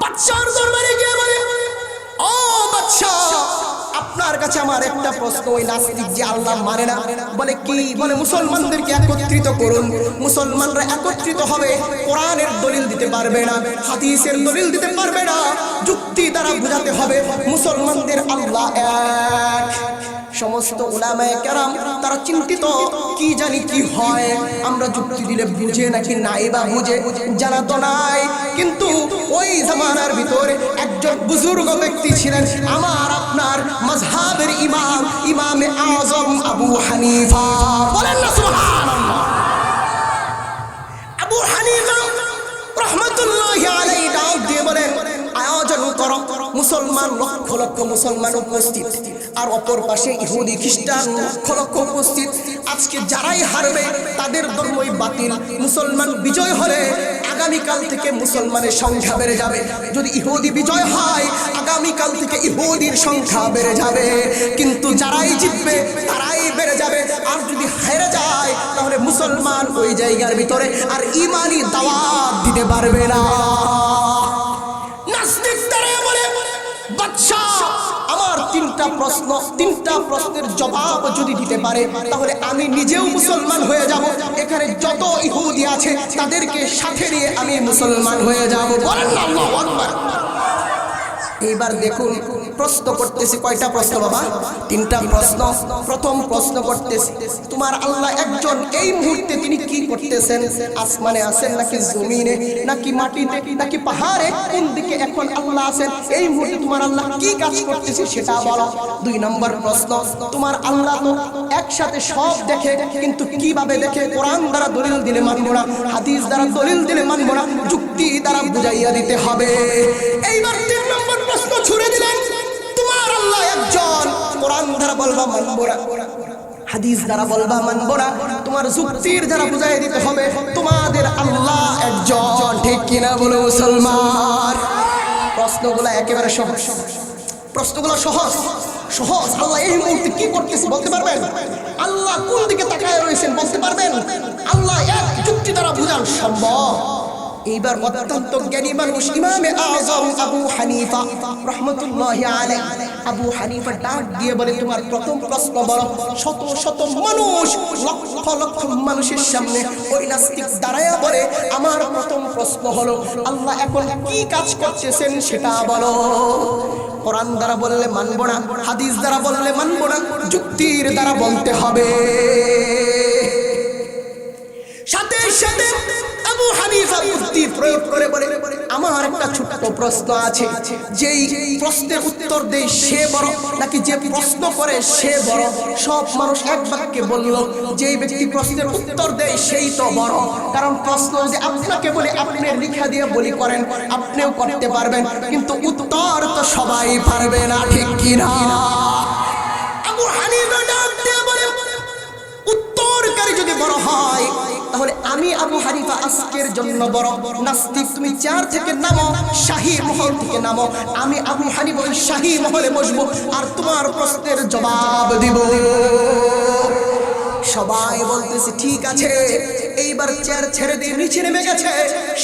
বাদশার দরবারে গিয়ে আপনার কাছে আমার একটা প্রশ্ন, ওই আল্লাহ মানে বলে কি, বলে মুসলমানদেরকে একত্রিত করুন, মুসলমানরা একত্রিত হবে, কোরআনের দলিল দিতে পারবে না, হাদিসের দলিল দিতে পারবে না, যুক্তি দ্বারা বোঝাতে হবে, মুসলমানদের আল্লাহ এক। সমস্ত উলামায়ে কেরাম তারা চিন্তিত, কি জানি কি হয়? আমরা যুক্তি দিলে বুঝে নাকি নাই বা বুঝে জানা তো নাই। কিন্তু ওই জামানার ভিতরে একজন বুজুর্গ ব্যক্তি ছিলেন, আমার, আপনার মজহাবের ইমাম, ইমামে আজম আবু হানিফা। বলেন না, সুবহানাল্লাহ। আবু হানিফা রহমতুল্লাহি মুসলমান লক্ষ লক্ষ মুসলমান উপস্থিত। আর অপর পাশে ইহুদি, খ্রিস্টান লক্ষ লক্ষ উপস্থিত। আজকে যারাই হারবে, তাদের ধর্মই বাতিল। মুসলমান বিজয় হলে আগামীকাল থেকে মুসলমানের সংখ্যা বেড়ে যাবে। যদি ইহুদি বিজয় হয়, আগামীকাল থেকে ইহুদির সংখ্যা বেড়ে যাবে। কিন্তু যারাই জিতবে, তারাই বেড়ে যাবে। আর যদি হেরে যায়, তাহলে মুসলমান ওই জায়গার ভিতরে। আর প্রশ্ন, তিনটা প্রশ্নের জবাব যদি দিতে পারে, তাহলে আমি নিজেও মুসলমান হয়ে যাব। এখানে যত ইহুদি আছে, তাদেরকে সাথে নিয়ে আমি মুসলমান হয়ে যাব। বলেন এইবার দেখুন প্রশ্ন করতেছি কয়টা প্রশ্ন বাবা? তিনটা প্রশ্ন। প্রথম প্রশ্ন করতেছি তোমার আল্লাহ একজন এই মুহূর্তে তিনি কি করতেছেন? আসমানে আছেন নাকি জমিনে নাকি মাটিতে নাকি পাহাড়ে? কোন দিকে এখন আল্লাহ আছেন? এই মুহূর্তে তোমার আল্লাহ কি কাজ করতেছে সেটা বলো। দুই নম্বর প্রশ্ন তোমার আল্লাহ তো একসাথে সব দেখে কিন্তু কীভাবে দেখে? কোরআন দ্বারা দলিল দিলে মানবো না হাদিস দ্বারা দলিল দিলে মানবো না যুক্তি দ্বারা বুঝাইয়া দিতে হবে। এইবার তিন নম্বর প্রশ্ন ছুড়ে দিলেন। একজন। কোরআন দ্বারা হাদিস দ্বারা বলবা, মানবো না। তোমার যুক্তির দ্বারা বুঝাই দিতে হবে, তোমাদের আল্লাহ একজন। ঠিক কিনা বলো মুসলমান? প্রশ্নগুলো একেবারে সহজ। প্রশ্নগুলো সহজ। সহজ। আল্লাহ এই মুহূর্তে কি করতেছে বলতে পারবেন? আল্লাহ কোন দিকে তাকায় রয়েছেন বলতে পারবেন? আল্লাহ এক যুক্তি দ্বারা বুঝান সম্ভব। এইবার অত্যন্ত জ্ঞানী মানুষ ইমামে আজম আবু হানিফা রহমতুল্লাহি আলাইহি। আবু হানিফা ডাক দিয়ে বলে, তোমার প্রথম প্রশ্ন বলো, শত শত মানুষ, লক্ষ লক্ষ মানুষের সামনে ওই নাস্তিক দাঁড়ায়া বলে, আমার প্রথম প্রশ্ন হলো, আল্লাহ এখন কি কাজ করতেছেন সেটা বলো। কোরআন দ্বারা বললে মানবো না, হাদিস দ্বারা বললে মানবো না, যুক্তির দ্বারা বলতে হবে। সাথে সাথে আবু হানিফা বুদ্ধি প্রয়োগ করে বলে, আমার একটা ছোট্ট প্রশ্ন আছে। যেই প্রশ্নের উত্তর দেয় সে বড়, নাকি যে প্রশ্ন করে সে বড়? সব মানুষ এক বাক্যে বলল, যেই ব্যক্তি প্রশ্নের উত্তর দেয় সেই তো বড়। কারণ প্রশ্ন আপনাকে বলে, আপনি লিখা দিয়ে বলি করেন, আপনিও করতে পারবেন। কিন্তু উত্তর তো সবাই পারবে না, ঠিক কিনা আবু হানিফা বলে, উত্তরকারী যদি বড় হয় তাহলে আমি আবু হানিফা আজকের জন্য বড় নাস্তিক। তুমি চার থেকে নামো, শাহী মহল থেকে নামো। আমি আবু হানিফা ওই শাহী মহলে বসবো আর তোমার প্রশ্নের জবাব দিব। সবাই বলতেছে, ঠিক আছে এইবার চেয়ার ছেড়ে দিয়ে নিচে নেমে গেছে।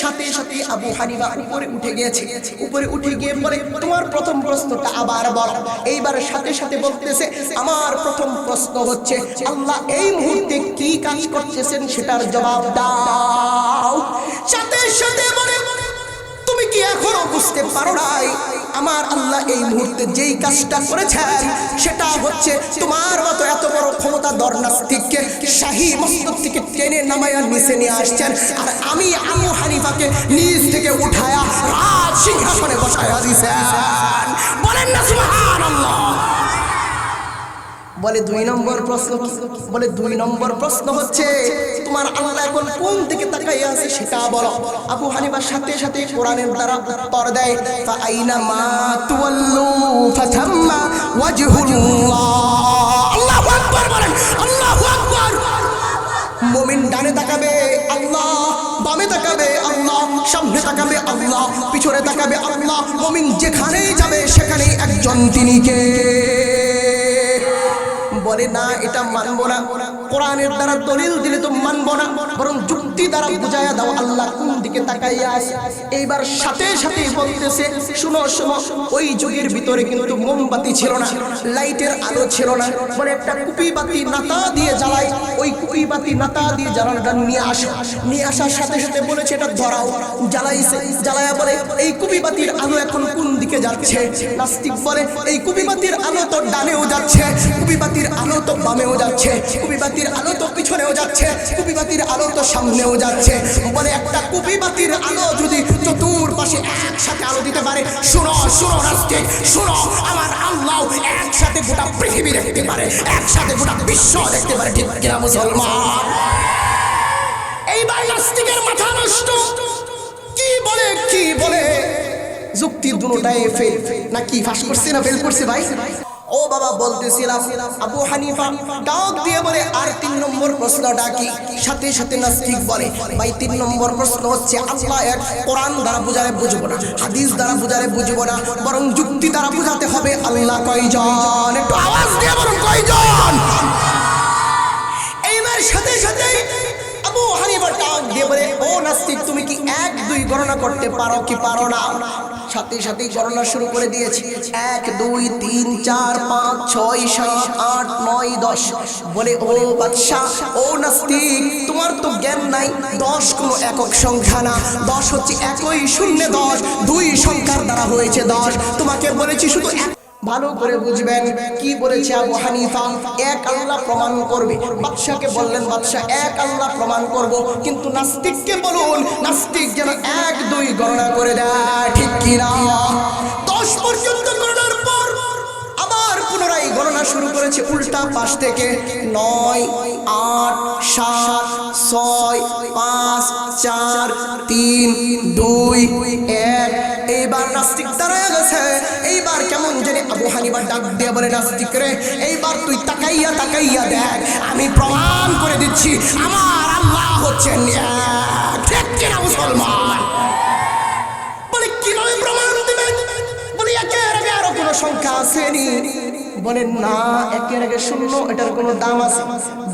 সাথে সাথে আবু হানিফা উপরে উঠে গিয়েছে। উপরে উঠে গিয়ে বলে, তোমার প্রথম প্রশ্নটা আবার বল। এইবার সাথে সাথে বলতেছে, আমার প্রথম প্রশ্ন হচ্ছে, আল্লাহ এই মুহূর্তে কি কাজ করতেছেন সেটার জবাব দাও। সাথে সাথে বলে, তুমি কি এখনও বুঝতে পারো নাই? আমার আল্লাহ এই মুহূর্তে যেই কাজটা করেছেন, সেটা হচ্ছে তোমার মতো এত বড় ক্ষমতা দর্নাস্তিককে শাহী মস্তক থেকে টেনে নামায়া নিচে নিয়ে আসছেন। আর আমি আবু হানিফাকে নিজ থেকে উঠায়া রাজ সিংহাসনে বসায়া দিছেন বলেন না সুবহানাল্লাহ। বলে দুই নম্বর প্রশ্ন? বলে দুই নম্বর প্রশ্ন হচ্ছে, তোমার আল্লাহ এখন কোন দিকে তাকাই আছে সেটা বলো। আবু হানিফার সাথে সাথে কোরআনের দ্বারা উত্তর দেয় ফা আইনা মা তুওয়াল্লু ফাথাম্মা ওয়াজহুল্লাহ আল্লাহু আকবার বলেন, আল্লাহু আকবার। মুমিন ডানে তাকাবে, আল্লাহ বামে তাকাবে, আল্লাহ সামনে তাকাবে, আল্লাহ পিছনে তাকাবে, আল্লাহ মুমিন যেখানেই যাবে সেখানেই একজন তিনি কে? বলে, না, এটা মানবো না। কোরআনের দ্বারা দলিল দিলে তো মানবো না, বরং যুক্তি দ্বারা বুঝাইয়া দাও, আল্লাহ কোন দিকে তাকাইয়া আছে। এইবার সাথে সাথে বলতেছে, শুনো শুনো, ওই যুগের ভিতরে কিন্তু মোমবাতি ছিল না, লাইটের আলো ছিল না। বলে একটা কুপি বাতি নাতা দিয়ে জ্বালাই ওই কুপি বাতি নাতা দিয়ে জ্বালানোটা নিয়ে আসো। নিয়ে আসার সাথে সাথে বলেছে, এটা ধরাও। জ্বালাইছে, জ্বালায়া বলে, এই কুপি বাতির আলো এখন কোন দিকে যাচ্ছে? নাস্তিক বলে, এই কুপি বাতির আলো তো ডানেও যাচ্ছে কুপি বাতির আলো তো বামেও যাচ্ছে কুপি বাতির আলো তো পিছনেও যাচ্ছে কুপি বাতির আলো তো সামনেও যাচ্ছে। বলে, একটা কুপি বাতির আলো যদি চতুর পাশে একসাথে আলো দিতে পারে, শুনো শুনো আজকে শুনো, আমার আল্লাহ একসাথে গোটা পৃথিবী দেখতে পারে, একসাথে গোটা বিশ্ব দেখতে পারে, ঠিক কিনা মুসলমান? এইবার নাস্তিকের মাথা নষ্ট। কি বলে কি বলে? যুক্তি দুটাই ফেল না কি ফাঁস করছে না ফেল করছে ভাই? ও বাবা, বলতেছিলাম, আবু হানিফা, ডাক দিয়ে বলে, আর তিন নম্বর প্রশ্ন ডাকি সাথে সাথে নাস্তিক বলে, ভাই, তিন নম্বর প্রশ্ন হচ্ছে, আল্লাহ এক কোরআন দ্বারা বুঝালে বুঝব না, হাদিস দ্বারা বুঝালে বুঝব না, বরং যুক্তি দ্বারা বুঝাতে হবে আল্লাহ কয়জন? একটু আওয়াজ দিয়ে বলুন, কয়জন? বলে, ও নাস্তিক, তুমি কি এক দুই গণনা করতে পারো কি পারো না? সাথে সাথে গণনা শুরু করে দিয়েছি। এক, দুই, তিন, চার, পাঁচ, ছয়, সাত, আট, নয়, দশ। বলে, ও বাদশাহ, ও নাস্তিক, তোমার তো জ্ঞান নাই। দশ কোনো একক সংখ্যা না। দশ হচ্ছে একই শূন্য দশ। দুই সংখ্যার দ্বারা হয়েছে দশ। তোমাকে বলেছি শুধু ভালো করে বুঝবেন কি বলেছে আবু হানিফা। এক আল্লাহ প্রমাণ করবে। বাদশাকে বললেন বাদশাহ এক আল্লাহ প্রমাণ করব। কিন্তু নাস্তিককে বলুন, নাস্তিক যেন এক দুই গণনা করে দেয়, ঠিক কিনা দশ পর্যন্ত গণনার পর আবার পুনরায় গণনা শুরু করেছে উল্টা পাশ থেকে। নয়, আট, সাত, ছয়, পাঁচ, চার, তিন, দুই, এক। এইবার নাস্তিক দাঁড়ায় গেছে। এইবার কেমন আবু হানিবার ডাক দিয়ে বলে, নাস্তিক রে, এইবার তুই তাকাইয়া তাকাইয়া দেখ, আমি প্রমাণ করে দিচ্ছি, আমার আল্লাহ হচ্ছেন। ঠিক কিনা মুসলমান? বলে, কীভাবে প্রমাণ দিবেন? বলে একের আগে আরও কোনো সংখ্যা আসেনি। বলে, না, একের আগে শূন্য, এটার কোনো দাম আছে।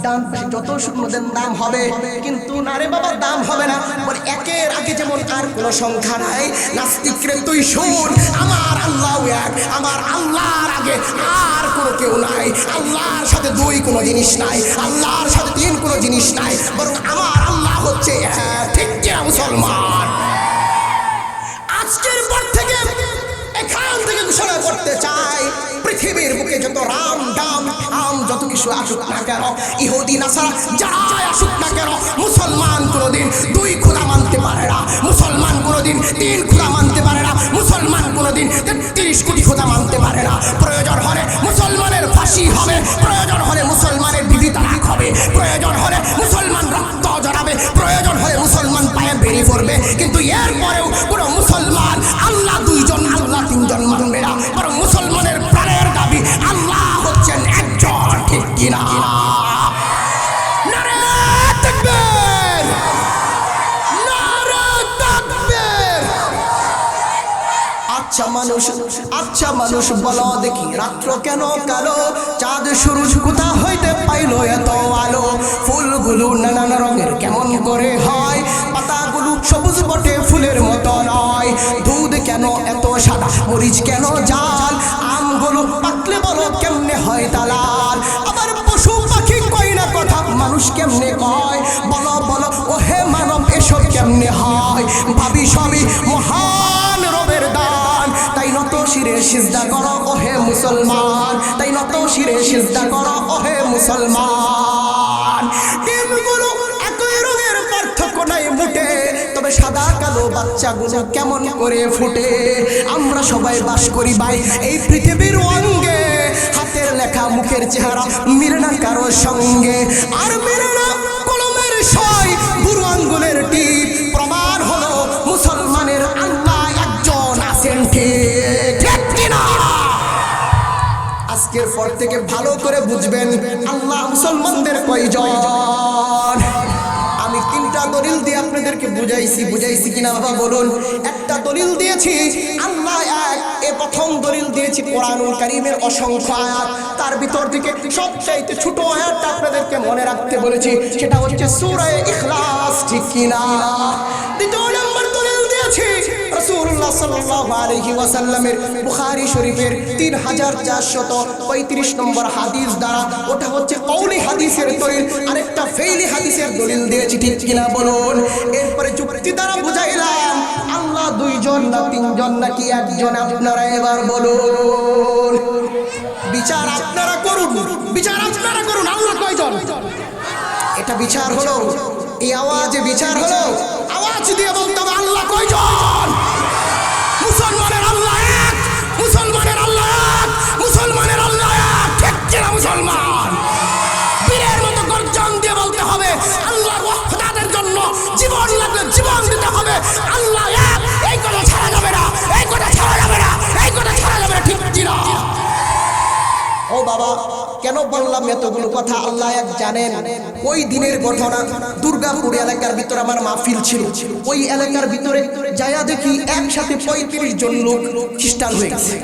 ডান পাশে যত শূন্য দেন দাম হবে, কিন্তু না রে বাবা, দাম হবে না। বলে, একের আগে যেমন আর কোনো সংখ্যা নাই নাস্তিক রে তুই শুন আমার আল্লাহ এক, আমার আল্লাহর আগে আর কোনো কেউ নাই, আল্লাহর সাথে দুই কোনো জিনিস নাই, আল্লাহর সাথে তিন কোনো জিনিস নাই, বরং আমার আল্লাহ হচ্ছে ঠিক কিনা, মুসলমান? আজকের পর থেকে এখান থেকে ঘোষণা করতে চাই পৃথিবীর বুকে যত রাম, ডাম, আম, যত কিছু আসুক না কেন, ইহুদি, নাসারা, যারাই আসুক না কেন, মুসলমান কোনোদিন দুই খোদা মানতে পারে না। মুসলমান কোনোদিন তিন খোদা মানতে পারে না। মুসলমান কোনোদিন তিরিশ কোটি খোদা মানতে পারে আচ্ছা মানুষ আচ্ছা মানুষ, বলো দেখি রাত্র কেন কালো? চাঁদ, সূরজ কোথা হইতে পাইলো এত আলো? ফুলগুলো নানান রঙের কেমন করে হয়? পাতাগুলো সবুজ বটে, ফুলের মতো নয়। দুধ কেন এত সাদা? মরিচ কেন জাল? আমগুলো পাতলে বলো কেমনে হয় তালাল সিজদা করো, ওহে মুসলমান। তাই নত শিরে সিজদা করো, ওহে মুসলমান। ডিমগুলো একই রঙের পার্থক্য নাই মুটে, তবে সাদা কালো বাচ্চাগুলো কেমন করে ফুটে? আমরা সবাই বাস করি ভাই, এই পৃথিবীর অঙ্গে। হাতের লেখা মুখের চেহারা মিলে না কারও সঙ্গে। আর মিলে না কলমের সই, বুড়ো আঙ্গুলের টিপ। প্রমাণ হলো মুসলমানের আল্লাহ একজন আছেন ঠিক। আজকের পর থেকে ভালো করে বুঝবেন, আল্লাহ মুসলমানদের কয়জন? আমি তিনটা দলিল দিয়ে আপনাদেরকে বুঝাইছি বুঝাইছি কিনা বাবা বলুন। একটা দলিল দিয়েছি, আল্লাহ এক, এ প্রথম দলিল দিয়েছি কোরআনুল কারীমের অসংখ্য আয়াত। তার ভিতর থেকে সবচাইতে ছোট আয়াতটা আপনাদেরকে মনে রাখতে বলেছি, সেটা হচ্ছে সূরা ইখলাস, ঠিক কিনা? রাসূলুল্লাহ সাল্লাল্লাহু আলাইহি ওয়াসাল্লামের বুখারী শরীফের 3435 নম্বর হাদিস দ্বারা ওটা হচ্ছে কওলি হাদিসের দলিল, আরেকটা ফেইলি হাদিসের দলিল দিয়েছি, ঠিক কিনা বলুন? এরপরে যুক্তি দ্বারা বুঝাইলাম, আল্লাহ দুইজন না তিনজন নাকি একজন, আপনারা এবার বলুন। বিচার আপনারা করুন, বিচার আপনারা করুন, আল্লাহ কয়জন? এটা বিচার হলো, এই আওয়াজে বিচার হলো, আওয়াজ দিয়ে বলতে হবে, আল্লাহ কয়জন? ঠিক মুসলমান বীরের মতো গর্জন দিয়ে বলতে হবে আল্লাহ ওয়াহদাদের জন্য জীবন লাগলে জীবন দিতে হবে। আল্লাহ এই কথা ছাড়া যাবে না, এই কথা ছাড়া যাবে না, এই কথা ছাড়া যাবে না, ঠিক কিনা ও বাবা, কেন বললাম এতগুলো কথা? আল্লাহ এক জানেন, ওই দিনের ঘটনা দুর্গাপুর এলাকার ভিতরে আমার মাহফিল ছিল। ওই এলাকার ভিতরে যায়া দেখি একসাথে পঁয়ত্রিশ জন লোক খ্রিস্টান হয়ে গেছে।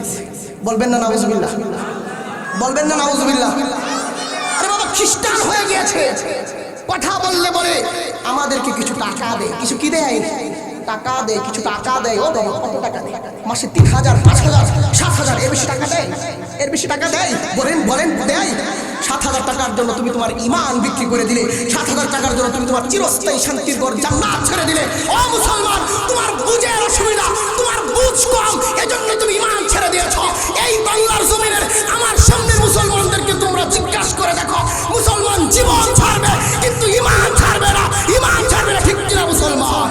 বলবেন না, নাউজুবিল্লাহ। বলবেন না, নাউজুবিল্লাহ। আরে বাবা, খ্রিস্টান হয়ে গিয়েছে। কথা বললে বলে, আমাদেরকে কিছু টাকা দেয় কিছু কি দেয়? টাকা দেয় কিছু টাকা দেয়। ও বাবা, কত টাকা দেয়? মাসে তিন হাজার, পাঁচ হাজার, সাত হাজার। এর বেশি টাকা দেয়? এর বেশি টাকা দেয়? বলেন বলেন দেয় টাকার জন্য তুমি তোমার ইমান বিক্রি করে দিলে, সাত হাজার টাকার জন্য তুমি তোমার চিরস্থায়ী শান্তির পর জান্নাত ছেড়ে দিলে। ও মুসলমান, তোমার বুঝের অসুবিধা, তোমার বুঝ কম এজন্য তুমি ইমান ছেড়ে দিয়েছ। এই বাংলার জমিনের আমার সামনে মুসলমানদেরকে তোমরা জিজ্ঞাসা করে দেখো, মুসলমান জীবন ছাড়বে, কিন্তু ইমান ছাড়বে না। ইমান ছাড়বে না, ঠিক কিনা মুসলমান?